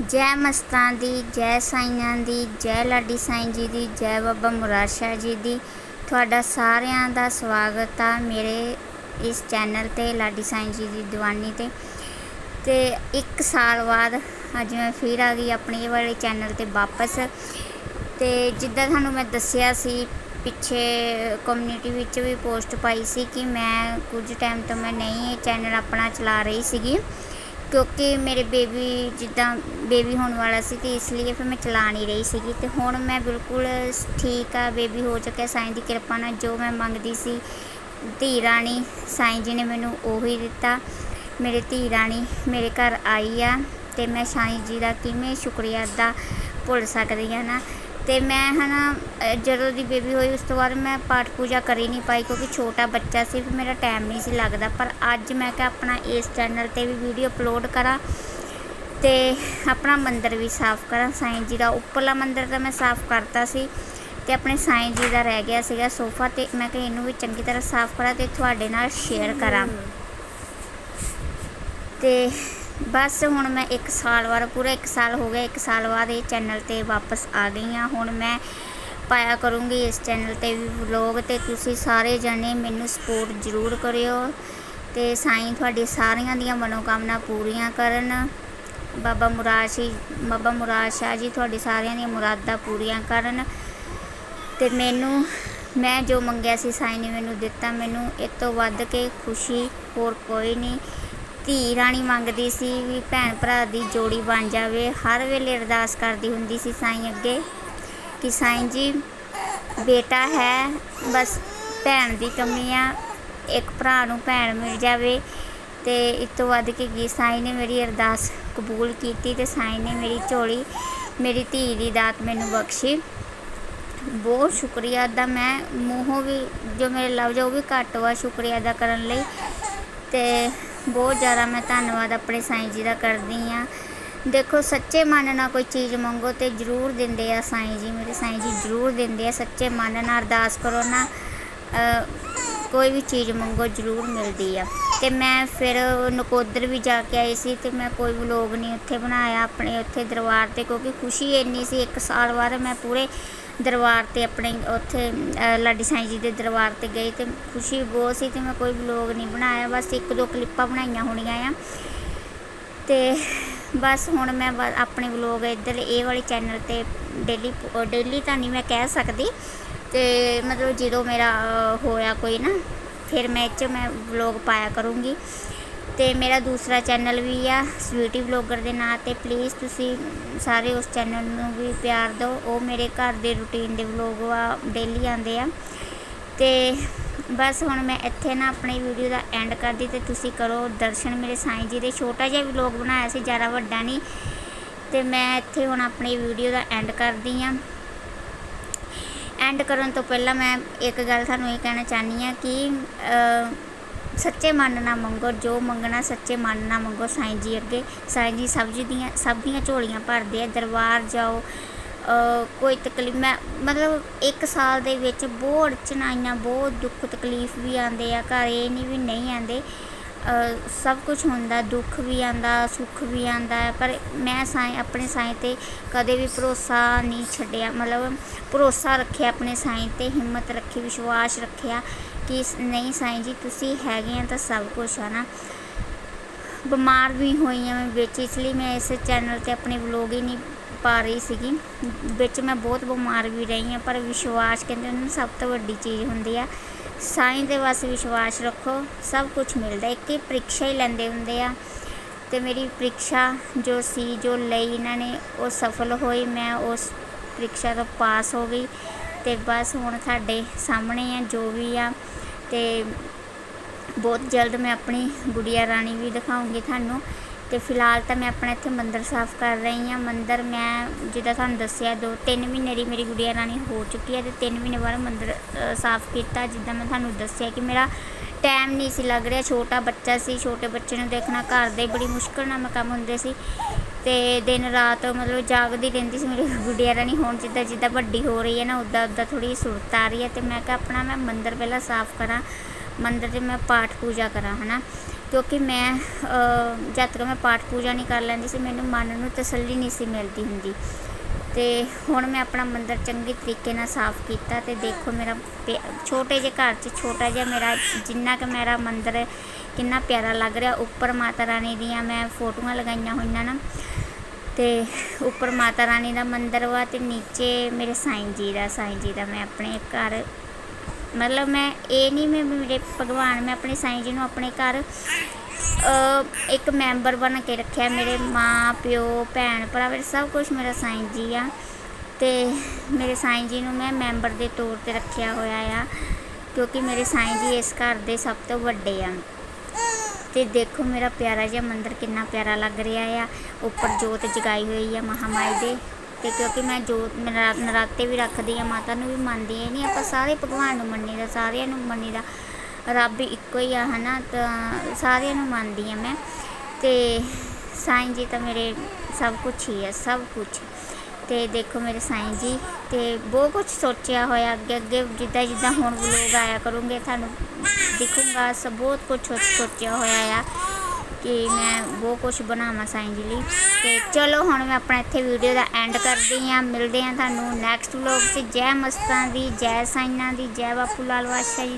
ਜੈ ਮਸਤਾਂ ਦੀ, ਜੈ ਸਾਈਆਂ ਦੀ, ਜੈ ਲਾਡੀ ਸਾਈਂ ਜੀ ਦੀ, ਜੈ ਬਾਬਾ ਮੁਰਾਸ਼ਾ ਜੀ ਦੀ। ਤੁਹਾਡਾ ਸਾਰਿਆਂ ਦਾ ਸਵਾਗਤ ਆ ਮੇਰੇ ਇਸ ਚੈਨਲ ਤੇ, ਲਾਡੀ ਸਾਈਂ ਜੀ ਦੀ ਦੀਵਾਨੀ ਤੇ। ਤੇ ਇੱਕ ਸਾਲ ਬਾਅਦ ਅੱਜ ਮੈਂ ਫਿਰ ਆ ਗਈ ਆਪਣੇ ਇਹ ਵਾਲੇ ਚੈਨਲ ਤੇ ਵਾਪਸ। ਤੇ ਜਿੱਦਾਂ ਤੁਹਾਨੂੰ ਮੈਂ ਦੱਸਿਆ ਸੀ, ਪਿੱਛੇ ਕਮਿਊਨਿਟੀ ਵਿੱਚ ਵੀ ਪੋਸਟ ਪਾਈ ਸੀ ਕਿ ਮੈਂ ਕੁਝ ਟਾਈਮ ਤੋਂ ਮੈਂ ਨਹੀਂ ਇਹ ਚੈਨਲ ਆਪਣਾ ਚਲਾ ਰਹੀ ਸੀਗੀ। ਕਿਉਂਕਿ ਮੇਰੇ ਬੇਬੀ ਜਿੱਦਾਂ ਬੇਬੀ ਹੋਣ ਵਾਲਾ ਸੀ ਤੇ ਇਸ ਲਈ ਫਿਰ ਮੈਂ ਚਲਾ ਨਹੀਂ ਰਹੀ ਸੀਗੀ ਤੇ ਹੁਣ ਮੈਂ ਬਿਲਕੁਲ ਠੀਕ ਆ, ਬੇਬੀ ਹੋ ਚੁੱਕਿਆ ਸਾਈਂ ਦੀ ਕਿਰਪਾ ਨਾਲ ਜੋ ਮੈਂ ਮੰਗਦੀ ਸੀ। ਧੀ ਰਾਣੀ, ਸਾਈਂ ਜੀ ਨੇ ਮੈਨੂੰ ਉਹੀ ਦਿੱਤਾ। ਮੇਰੇ ਧੀ ਰਾਣੀ ਮੇਰੇ ਘਰ ਆਈ ਆ ਤੇ ਮੈਂ ਸਾਈਂ ਜੀ ਦਾ ਕਿਵੇਂ ਸ਼ੁਕਰੀਆ ਅਦਾ ਭੁੱਲ ਸਕਦੀ ਹਾਂ ਨਾ। ਤੇ ਮੈਂ ਹਨਾ ਜਦੋਂ ਦੀ ਬੇਬੀ ਹੋਈ ਉਸ ਤੋਂ ਬਾਅਦ ਮੈਂ ਪਾਠ ਪੂਜਾ ਕਰੀ ਨਹੀਂ ਪਾਈ ਕਿਉਂਕਿ ਛੋਟਾ ਬੱਚਾ ਸੀ ਫਿਰ ਮੇਰਾ ਟਾਈਮ ਨਹੀਂ ਸੀ ਲੱਗਦਾ। ਪਰ ਅੱਜ ਮੈਂ ਕਿਹਾ ਆਪਣਾ ਇਸ ਚੈਨਲ ਤੇ ਵੀ ਵੀਡੀਓ ਅਪਲੋਡ ਕਰਾਂ ਤੇ ਆਪਣਾ ਮੰਦਿਰ ਵੀ ਸਾਫ਼ ਕਰਾਂ। ਸਾਈਂ ਜੀ ਦਾ ਉੱਪਰਲਾ ਮੰਦਿਰ ਤਾਂ ਮੈਂ ਸਾਫ਼ ਕਰਤਾ ਸੀ ਤੇ ਆਪਣੇ ਸਾਈਂ ਜੀ ਦਾ ਰਹਿ ਗਿਆ ਸੀਗਾ ਸੋਫਾ ਤੇ ਮੈਂ ਕਿਹਾ ਇਹਨੂੰ ਵੀ ਚੰਗੀ ਤਰ੍ਹਾਂ ਸਾਫ਼ ਕਰਾਂ ਤੇ ਤੁਹਾਡੇ ਨਾਲ ਸ਼ੇਅਰ ਕਰਾਂ। ਤੇ ਬਸ ਹੁਣ ਮੈਂ 1 ਸਾਲ ਬਾਅਦ, ਪੂਰਾ 1 ਸਾਲ ਹੋ ਗਿਆ 1 ਸਾਲ ਬਾਅਦ ਇਹ ਚੈਨਲ ਤੇ ਵਾਪਸ ਆ ਗਈ ਹਾਂ। ਹੁਣ ਮੈਂ ਪਾਇਆ ਕਰੂੰਗੀ ਇਸ ਚੈਨਲ ਤੇ ਵੀ ਵਲੌਗ ਤੇ। ਤੁਸੀਂ ਸਾਰੇ ਜਣੇ ਮੈਨੂੰ ਸਪੋਰਟ ਜ਼ਰੂਰ ਕਰਿਓ ਤੇ ਸਾਈਂ ਤੁਹਾਡੀ ਸਾਰਿਆਂ ਦੀਆਂ ਮਨੋਕਾਮਨਾ ਪੂਰੀਆਂ ਕਰਨ। ਬਾਬਾ ਮੁਰਾਦ ਜੀ, ਬਾਬਾ ਮੁਰਾਦ ਸ਼ਾਹ ਜੀ ਤੁਹਾਡੀ ਸਾਰਿਆਂ ਦੀਆਂ ਮੁਰਾਦਾਂ ਪੂਰੀਆਂ ਕਰਨ। ਤੇ ਮੈਨੂੰ, ਮੈਂ ਜੋ ਮੰਗਿਆ ਸੀ ਸਾਈਂ ਨੇ ਮੈਨੂੰ ਦਿੱਤਾ। ਮੈਨੂੰ ਇਸ ਤੋਂ ਵੱਧ ਕੇ ਖੁਸ਼ੀ ਹੋਰ ਕੋਈ ਨਹੀਂ। ਧੀ ਰਾਣੀ ਮੰਗਦੀ ਸੀ ਵੀ ਭੈਣ ਭਰਾ ਦੀ ਜੋੜੀ ਬਣ ਜਾਵੇ। ਹਰ ਵੇਲੇ ਅਰਦਾਸ ਕਰਦੀ ਹੁੰਦੀ ਸੀ ਸਾਈਂ ਅੱਗੇ ਕਿ ਸਾਈਂ ਜੀ, ਬੇਟਾ ਹੈ, ਬਸ ਭੈਣ ਦੀ ਕਮੀ ਆ, ਇੱਕ ਭਰਾ ਨੂੰ ਭੈਣ ਮਿਲ ਜਾਵੇ। ਤੇ ਇਸ ਤੋਂ ਵੱਧ ਕੇ ਕੀ? ਸਾਈਂ ਨੇ ਮੇਰੀ ਅਰਦਾਸ ਕਬੂਲ ਕੀਤੀ ਤੇ ਸਾਈਂ ਨੇ ਮੇਰੀ ਝੋਲੀ, ਮੇਰੀ ਧੀ ਦੀ ਦਾਤ ਮੈਨੂੰ ਬਖਸ਼ੀ। ਬਹੁਤ ਸ਼ੁਕਰੀਆ ਅਦਾ ਮੈਂ ਮੂੰਹੋਂ ਵੀ, ਜੋ ਮੇਰੇ ਲਫ਼ਜ਼ ਆ, ਉਹ ਵੀ ਘੱਟ ਵਾ ਸ਼ੁਕਰੀਆ ਅਦਾ ਕਰਨ ਲਈ। ਤੇ ਬਹੁਤ ਜ਼ਿਆਦਾ ਮੈਂ ਧੰਨਵਾਦ ਆਪਣੇ ਸਾਈਂ ਜੀ ਦਾ ਕਰਦੀ ਆ ਦੇਖੋ, ਸੱਚੇ ਮਨ ਨਾਲ ਕੋਈ ਚੀਜ਼ ਮੰਗੋ ਤੇ ਜ਼ਰੂਰ ਦਿੰਦੇ ਆ ਸਾਈਂ ਜੀ। ਮੇਰੇ ਸਾਈਂ ਜੀ ਜ਼ਰੂਰ ਦਿੰਦੇ ਆ, ਸੱਚੇ ਮਨ ਨਾਲ ਅਰਦਾਸ ਕਰੋ ਨਾ ਕੋਈ ਵੀ ਚੀਜ਼ ਮੰਗੋ ਜ਼ਰੂਰ ਮਿਲਦੀ ਆ। ਤੇ ਮੈਂ ਫਿਰ ਨਕੋਦਰ ਵੀ ਜਾ ਕੇ ਆਈ ਸੀ ਤੇ ਮੈਂ ਕੋਈ ਵਲੋਗ ਨਹੀਂ ਉੱਥੇ ਬਣਾਇਆ ਆਪਣੇ ਉੱਥੇ ਦਰਬਾਰ ਤੇ, ਕਿਉਂਕਿ ਖੁਸ਼ੀ ਇੰਨੀ ਸੀ, ਇੱਕ ਸਾਲ ਬਾਅਦ ਮੈਂ ਪੂਰੇ ਦਰਬਾਰ ਤੇ ਆਪਣੇ ਉੱਥੇ ਲਾਡੀ ਸਾਈਂ ਜੀ ਦੇ ਦਰਬਾਰ ਤੇ ਗਏ ਤੇ ਖੁਸ਼ੀ ਬਹੁਤ ਸੀ ਤੇ ਮੈਂ ਕੋਈ ਵਲੋਗ ਨਹੀਂ ਬਣਾਇਆ, ਬਸ ਇੱਕ ਦੋ ਕਲਿੱਪਾਂ ਬਣਾਈਆਂ ਹੋਣੀਆਂ ਆ। ਤੇ ਬਸ ਹੁਣ ਮੈਂ ਬ- ਆਪਣੇ ਵਲੋਗ ਇੱਧਰ, ਇਹ ਵਾਲੇ ਚੈਨਲ ਤੇ ਡੇਲੀ ਡੇਲੀ ਤਾਂ ਨਹੀਂ ਮੈਂ ਕਹਿ ਸਕਦੀ। ਤੇ ਮਤਲਬ ਜਦੋਂ ਮੇਰਾ ਹੋਇਆ ਕੋਈ ਨਾ, ਫਿਰ ਮੈਂ ਇਹ 'ਚ ਮੈਂ ਵਲੋਗ ਪਾਇਆ ਕਰੂੰਗੀ। ਤੇ ਮੇਰਾ ਦੂਸਰਾ ਚੈਨਲ ਵੀ ਆ, ਸਵੀਟੀ ਵਲੋਗਰ ਦੇ ਨਾਂ ਤੇ। ਪਲੀਜ਼ ਤੁਸੀਂ ਸਾਰੇ ਉਸ ਚੈਨਲ ਨੂੰ ਵੀ ਪਿਆਰ ਦਿਓ। ਉਹ ਮੇਰੇ ਘਰ ਦੇ ਰੁਟੀਨ ਦੇ ਵਲੋਗ ਆ ਡੇਲੀ ਆਉਂਦੇ ਆ। ਤੇ ਬਸ ਹੁਣ ਮੈਂ ਇੱਥੇ ਨਾ ਆਪਣੀ ਵੀਡੀਓ ਦਾ ਐਂਡ ਕਰਦੀ ਤੇ ਤੁਸੀਂ ਕਰੋ ਦਰਸ਼ਨ। ਮੇਰੇ ਸਾਈਂ ਜੀ ਦੇ ਛੋਟਾ ਜਿਹਾ ਵਲੋਗ ਬਣਾਇਆ ਸੀ, ਜ਼ਿਆਦਾ ਵੱਡਾ ਨਹੀਂ। ਤੇ ਮੈਂ ਇੱਥੇ ਹੁਣ ਆਪਣੀ ਵੀਡੀਓ ਦਾ ਐਂਡ ਕਰਦੀ ਆ। ਐਂਡ ਕਰਨ ਤੋਂ ਪਹਿਲਾਂ ਮੈਂ ਇੱਕ ਗੱਲ ਤੁਹਾਨੂੰ ਇਹ ਕਹਿਣਾ ਚਾਹਨੀ ਆ ਕਿ ਸੱਚੇ ਮਨ ਨਾਲ ਮੰਗੋ, ਜੋ ਮੰਗਣਾ ਸੱਚੇ ਮਨ ਨਾਲ ਮੰਗੋ, ਸਾਈਂ ਜੀ ਅੱਗੇ, ਸਾਈਂ ਜੀ ਸਭ ਜੀ ਦੀਆਂ, ਸਭ ਦੀਆਂ ਝੋਲੀਆਂ ਭਰਦੇ ਆ, ਦਰਬਾਰ ਜਾਓ ਕੋਈ ਤਕਲੀਫ, ਮੈਂ, ਮਤਲਬ ਇੱਕ ਸਾਲ ਦੇ ਵਿੱਚ ਬਹੁਤ ਚਨਾਈਆਂ, ਬਹੁਤ ਦੁੱਖ ਤਕਲੀਫ ਵੀ ਆਉਂਦੇ ਆ, ਘਰ ਇਹ ਨਹੀਂ ਵੀ ਨਹੀਂ ਆਉਂਦੇ ਸਭ ਕੁਝ ਹੁੰਦਾ, ਦੁੱਖ ਵੀ ਆਉਂਦਾ, ਸੁੱਖ ਵੀ ਆਉਂਦਾ, ਪਰ ਮੈਂ ਸਾਈਂ ਆਪਣੇ ਸਾਈਂ ਤੇ ਕਦੇ ਵੀ ਭਰੋਸਾ ਨਹੀਂ ਛੱਡਿਆ, ਮਤਲਬ ਭਰੋਸਾ ਰੱਖਿਆ ਆਪਣੇ ਸਾਈਂ ਤੇ, ਹਿੰਮਤ ਰੱਖੀ, ਵਿਸ਼ਵਾਸ ਰੱਖਿਆ ਕਿ ਨਹੀਂ ਸਾਈਂ ਜੀ, ਤੁਸੀਂ ਹੈਗੇ ਆ ਤਾਂ ਸਭ ਕੁਝ ਆ ਨਾ। ਬਿਮਾਰ ਵੀ ਹੋਈ ਹਾਂ ਮੈਂ ਵਿੱਚ, ਇਸ ਲਈ ਮੈਂ ਇਸ ਚੈਨਲ ਤੇ ਆਪਣੇ ਵਲੋਗ ਹੀ ਨਹੀਂ ਪਾ ਰਹੀ ਸੀਗੀ। ਵਿੱਚ ਮੈਂ ਬਹੁਤ ਬਿਮਾਰ ਵੀ ਰਹੀ ਹਾਂ ਪਰ ਵਿਸ਼ਵਾਸ ਕਹਿੰਦੇ ਨੇ ਸਭ ਤੋਂ ਵੱਡੀ ਚੀਜ਼ ਹੁੰਦੀ ਆ ਸਾਈਂ ਦੇ ਬਸ ਵਿਸ਼ਵਾਸ ਰੱਖੋ, ਸਭ ਕੁਝ ਮਿਲਦਾ, ਇੱਕ ਹੀ ਪ੍ਰੀਖਿਆ ਹੀ ਲੈਂਦੇ ਹੁੰਦੇ ਆ। ਤੇ ਮੇਰੀ ਪ੍ਰੀਖਿਆ ਜੋ ਸੀ, ਜੋ ਲਈ ਇਹਨਾਂ ਨੇ, ਉਹ ਸਫਲ ਹੋਈ, ਮੈਂ ਉਸ ਪ੍ਰੀਖਿਆ ਤੋਂ ਪਾਸ ਹੋ ਗਈ। ਤੇ ਬਸ ਹੁਣ ਤੁਹਾਡੇ ਸਾਹਮਣੇ ਆ, ਜੋ ਵੀ ਆ, ਤੇ ਬਹੁਤ ਜਲਦ ਮੈਂ ਆਪਣੀ ਗੁੜੀਆ ਰਾਣੀ ਵੀ ਦਿਖਾਉਂਗੀ ਤੁਹਾਨੂੰ। ਤੇ ਫਿਲਹਾਲ ਤਾਂ ਮੈਂ ਆਪਣਾ ਇੱਥੇ ਮੰਦਰ ਸਾਫ਼ ਕਰ ਰਹੀ ਹਾਂ। ਮੰਦਰ ਮੈਂ, ਜਿੱਦਾਂ ਤੁਹਾਨੂੰ ਦੱਸਿਆ, ਦੋ ਤਿੰਨ ਮਹੀਨੇ ਦੀ ਮੇਰੀ ਗੁੜੀਆ ਰਾਣੀ ਹੋ ਚੁੱਕੀ ਹੈ ਤੇ ਤਿੰਨ ਮਹੀਨੇ ਬਾਅਦ ਮੰਦਰ ਸਾਫ਼ ਕੀਤਾ। ਜਿੱਦਾਂ ਮੈਂ ਤੁਹਾਨੂੰ ਦੱਸਿਆ ਕਿ ਮੇਰਾ ਟਾਈਮ ਨਹੀਂ ਸੀ ਲੱਗ ਰਿਹਾ। ਛੋਟਾ ਬੱਚਾ ਸੀ, ਛੋਟੇ ਬੱਚੇ ਨੂੰ ਦੇਖਣਾ ਘਰ ਦੇ ਬੜੀ ਮੁਸ਼ਕਲ ਨਾਲ ਮੈਂ ਕੰਮ ਹੁੰਦੇ ਸੀ ਤੇ ਦਿਨ ਰਾਤ ਮਤਲਬ ਜਾਗਦੀ ਰਹਿੰਦੀ ਸੀ ਮੇਰੀ ਗੁੜੀਆ ਰਾਣੀ ਹੁਣ ਜਿੱਦਾਂ ਜਿੱਦਾਂ ਵੱਡੀ ਹੋ ਰਹੀ ਹੈ ਨਾ, ਉੱਦਾਂ ਉੱਦਾਂ ਥੋੜੀ ਸੁਰਤ ਆ ਰਹੀ ਹੈ ਤੇ ਮੈਂ ਕਿਹਾ ਆਪਣਾ ਮੈਂ ਮੰਦਰ ਪਹਿਲਾਂ ਸਾਫ਼ ਕਰਾਂ। ਮੰਦਰ 'ਚ ਮੈਂ ਪਾਠ ਪੂਜਾ ਕਰਾਂ, ਹਨਾ। ਕਿਉਂਕਿ ਮੈਂ ਅ, ਜਦ ਤੱਕ ਮੈਂ ਪਾਠ ਪੂਜਾ ਨਹੀਂ ਕਰ ਲੈਂਦੀ ਸੀ ਮੈਨੂੰ ਮਨ ਨੂੰ ਤਸੱਲੀ ਨਹੀਂ ਸੀ ਮਿਲਦੀ ਹੁੰਦੀ। ਤੇ ਹੁਣ ਮੈਂ ਆਪਣਾ ਮੰਦਰ ਚੰਗੇ ਤਰੀਕੇ ਨਾਲ ਸਾਫ਼ ਕੀਤਾ ਤੇ ਦੇਖੋ ਮੇਰਾ ਪਿ- ਛੋਟੇ ਜਿਹੇ ਘਰ 'ਚ ਛੋਟਾ ਜਿਹਾ ਮੇਰਾ ਜਿੰਨਾ ਕਿ ਮੇਰਾ ਮੰਦਰ ਕਿੰਨਾ ਪਿਆਰਾ ਲੱਗ ਰਿਹਾ ਉੱਪਰ ਮਾਤਾ ਰਾਣੀ ਦੀਆਂ ਮੈਂ ਫੋਟੋਆਂ ਲਗਾਈਆਂ ਹੋਈਆਂ ਨਾ। ਤੇ ਉੱਪਰ ਮਾਤਾ ਰਾਣੀ ਦਾ ਮੰਦਰ ਵਾ ਤੇ ਨੀਚੇ ਮੇਰੇ ਸਾਈਂ ਜੀ ਦਾ ਸਾਈਂ ਜੀ ਦਾ ਮੈਂ ਆਪਣੇ ਘਰ ਮਤਲਬ ਮੈਂ ਇਹ ਨਹੀਂ ਮੈਂ ਮੇਰੇ ਭਗਵਾਨ ਮੈਂ ਆਪਣੇ ਸਾਈਂ ਜੀ ਨੂੰ ਆਪਣੇ ਘਰ ਇੱਕ ਮੈਂਬਰ ਬਣ ਕੇ ਰੱਖਿਆ। ਮੇਰੇ ਮਾਂ, ਪਿਓ, ਭੈਣ ਭਰਾ, ਮੇਰੇ ਸਭ ਕੁਝ ਮੇਰਾ ਸਾਈਂ ਜੀ ਆ। ਤੇ ਮੇਰੇ ਸਾਈਂ ਜੀ ਨੂੰ ਮੈਂ ਮੈਂਬਰ ਦੇ ਤੌਰ ਤੇ ਰੱਖਿਆ ਹੋਇਆ ਆ, ਕਿਉਂਕਿ ਮੇਰੇ ਸਾਈਂ ਜੀ ਇਸ ਘਰ ਦੇ ਸਭ ਤੋਂ ਵੱਡੇ ਆ। ਤੇ ਦੇਖੋ ਮੇਰਾ ਪਿਆਰਾ ਜਿਹਾ ਮੰਦਿਰ ਕਿੰਨਾ ਪਿਆਰਾ ਲੱਗ ਰਿਹਾ ਆ। ਉੱਪਰ ਜੋਤ ਜਗਾਈ ਹੋਈ ਆ ਮਹਾਮਾਈ ਦੇ। ਤੇ ਕਿਉਂਕਿ ਮੈਂ ਜੋ ਨਰਾ- ਨਰਾਤੇ ਵੀ ਰੱਖਦੀ ਆ ਮਾਤਾ ਨੂੰ ਵੀ ਮੰਨਦੀ ਆ ਨਹੀਂ ਆਪਾਂ ਸਾਰੇ ਭਗਵਾਨ ਨੂੰ ਮੰਨੀਦਾ, ਸਾਰਿਆਂ ਨੂੰ ਮੰਨੀਦਾ। ਰੱਬ ਇੱਕੋ ਹੀ ਆ, ਹਨਾ? ਤਾਂ ਸਾਰਿਆਂ ਨੂੰ ਮੰਨਦੀ ਆ ਮੈਂ। ਤੇ ਸਾਈਂ ਜੀ ਤਾਂ ਮੇਰੇ ਸਭ ਕੁਝ ਹੀ ਆ, ਸਭ ਕੁਝ ਤੇ ਦੇਖੋ ਮੇਰੇ ਸਾਈਂ ਜੀ, ਤੇ ਬਹੁਤ ਕੁਝ ਸੋਚਿਆ ਹੋਇਆ ਅੱਗੇ ਅੱਗੇ ਜਿੱਦਾਂ ਜਿੱਦਾਂ ਹੁਣ ਵਲੋਗ ਆਇਆ ਕਰੂੰਗੇ, ਤੁਹਾਨੂੰ ਦਿਖੂਗਾ, ਸਭ ਬਹੁਤ ਕੁਝ ਸੋਚਿਆ ਹੋਇਆ ਆ। ਕਿ ਮੈਂ ਬਹੁਤ ਕੁਝ ਬਣਾਵਾਂ ਸਾਈਂ ਜੀ ਲਈ। ਤੇ ਚਲੋ ਹੁਣ ਮੈਂ ਆਪਣਾ ਇੱਥੇ ਵੀਡੀਓ ਦਾ ਐਂਡ ਕਰਦੀ ਹਾਂ। ਮਿਲਦੇ ਹਾਂ ਤੁਹਾਨੂੰ ਨੈਕਸਟ ਵਲੋਗ 'ਚ। ਜੈ ਮਸਤਾਂ ਦੀ, ਜੈ ਸਾਈਆਂ ਦੀ, ਜੈ ਬਾਪੂ ਲਾਲ ਬਾਦਸ਼ਾਹ ਜੀ